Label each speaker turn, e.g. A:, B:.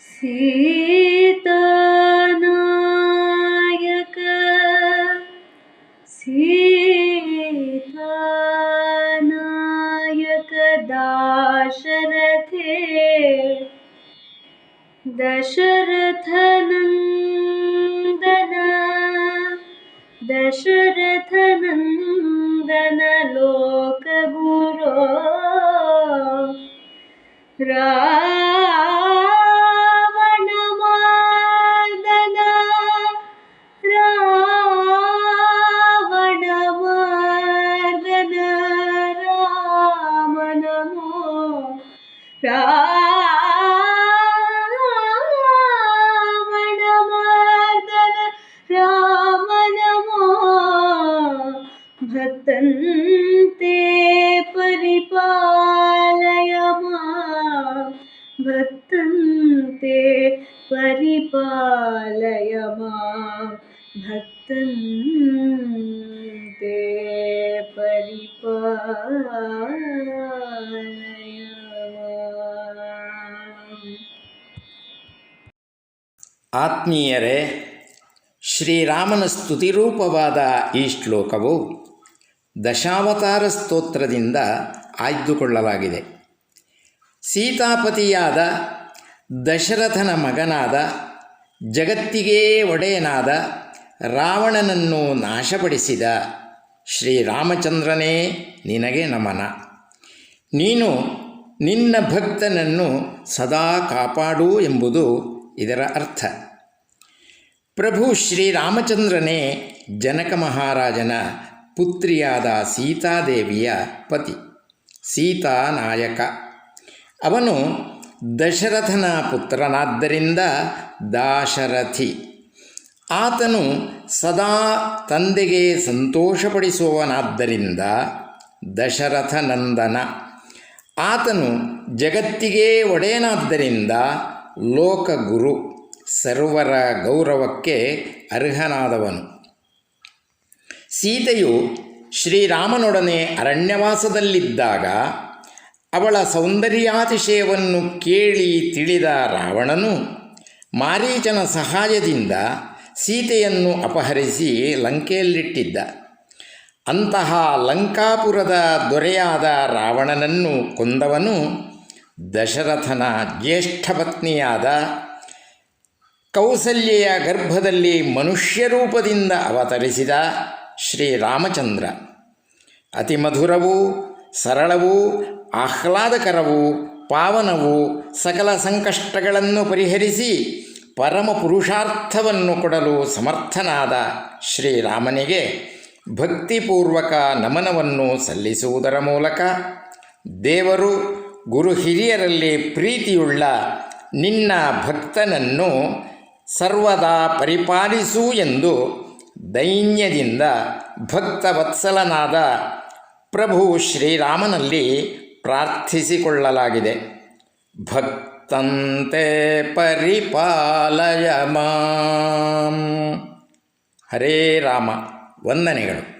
A: सीतानायक सीतानायक दाशरथे दशरथनन्दन दशरथनन्दन लोकगुरो രാവണമർദ്ദന രാമനമോ? ഭക്തൻ തേ പരിപാലയ ഭക്തൻ തേ പരിപാലയ ഭക്തൻ തേ പരിപാലയ
B: ಆತ್ಮೀಯರೇ, ಶ್ರೀರಾಮನ ಸ್ತುತಿರೂಪವಾದ ಈ ಶ್ಲೋಕವು ದಶಾವತಾರ ಸ್ತೋತ್ರದಿಂದ ಆಯ್ದುಕೊಳ್ಳಲಾಗಿದೆ. ಸೀತಾಪತಿಯಾದ ದಶರಥನ ಮಗನಾದ ಜಗತ್ತಿಗೇ ಒಡೆಯನಾದ ರಾವಣನನ್ನು ನಾಶಪಡಿಸಿದ ಶ್ರೀರಾಮಚಂದ್ರನೇ ನಿನಗೆ ನಮನ. ನೀನು ನಿನ್ನ ಭಕ್ತನನ್ನು ಸದಾ ಕಾಪಾಡು ಎಂಬುದು ಇದರ ಅರ್ಥ. ಪ್ರಭು ಶ್ರೀರಾಮಚಂದ್ರನೇ ಜನಕ ಮಹಾರಾಜನ ಪುತ್ರಿಯಾದ ಸೀತಾದೇವಿಯ ಪತಿ ಸೀತಾ ನಾಯಕ ಅವನು ದಶರಥನ ಪುತ್ರನಾದ್ದರಿಂದ ದಾಶರಥಿ. ಆತನು ಸದಾ ತಂದೆಗೆ ಸಂತೋಷಪಡಿಸುವವನಾದ್ದರಿಂದ ದಶರಥನಂದನ. ಆತನು ಜಗತ್ತಿಗೆ ಒಡೆಯನಾದ್ದರಿಂದ ಲೋಕಗುರು ಸರ್ವರ ಗೌರವಕ್ಕೆ ಅರ್ಹನಾದವನು. ಸೀತೆಯು ಶ್ರೀರಾಮನೊಡನೆ ಅರಣ್ಯವಾಸದಲ್ಲಿದ್ದಾಗ ಅವಳ ಸೌಂದರ್ಯಾತಿಶಯವನ್ನು ಕೇಳಿ ತಿಳಿದ ರಾವಣನು ಮಾರೀಚನ ಸಹಾಯದಿಂದ ಸೀತೆಯನ್ನು ಅಪಹರಿಸಿ ಲಂಕೆಯಲ್ಲಿಟ್ಟಿದ್ದ. ಅಂತಹ ಲಂಕಾಪುರದ ದೊರೆಯಾದ ರಾವಣನನ್ನು ಕೊಂದವನು ದಶರಥನ ಜ್ಯೇಷ್ಠ ಪತ್ನಿಯಾದ ಕೌಸಲ್ಯೆಯ ಗರ್ಭದಲ್ಲಿ ಮನುಷ್ಯ ರೂಪದಿಂದ ಅವತರಿಸಿದ ಶ್ರೀರಾಮಚಂದ್ರ ಅತಿ ಮಧುರವೂ, ಸರಳವೂ, ಆಹ್ಲಾದಕರವೂ, ಪಾವನವೂ ಸಕಲ ಸಂಕಷ್ಟಗಳನ್ನು ಪರಿಹರಿಸಿ ಪರಮ ಪುರುಷಾರ್ಥವನ್ನು ಕೊಡಲು ಸಮರ್ಥನಾದ ಶ್ರೀರಾಮನಿಗೆ ಭಕ್ತಿಪೂರ್ವಕ ನಮನವನ್ನು ಸಲ್ಲಿಸುವುದರ ಮೂಲಕ ದೇವರು ಗುರು ಹಿರಿಯರಲ್ಲಿ ಪ್ರೀತಿಯುಳ್ಳ ನಿನ್ನ ಭಕ್ತನನ್ನು ಸರ್ವದಾ ಪರಿಪಾಲಿಸು ಎಂದು ದೈನ್ಯದಿಂದ ಭಕ್ತವತ್ಸಲನಾದ ಪ್ರಭು ಶ್ರೀರಾಮನಲ್ಲಿ ಪ್ರಾರ್ಥಿಸಿಕೊಳ್ಳಲಾಗಿದೆ. ಭಕ್ತಂತೆ ಪರಿಪಾಲಯ ಮಾಂ ಹರೇ ರಾಮ, ವಂದನೆಗಳು.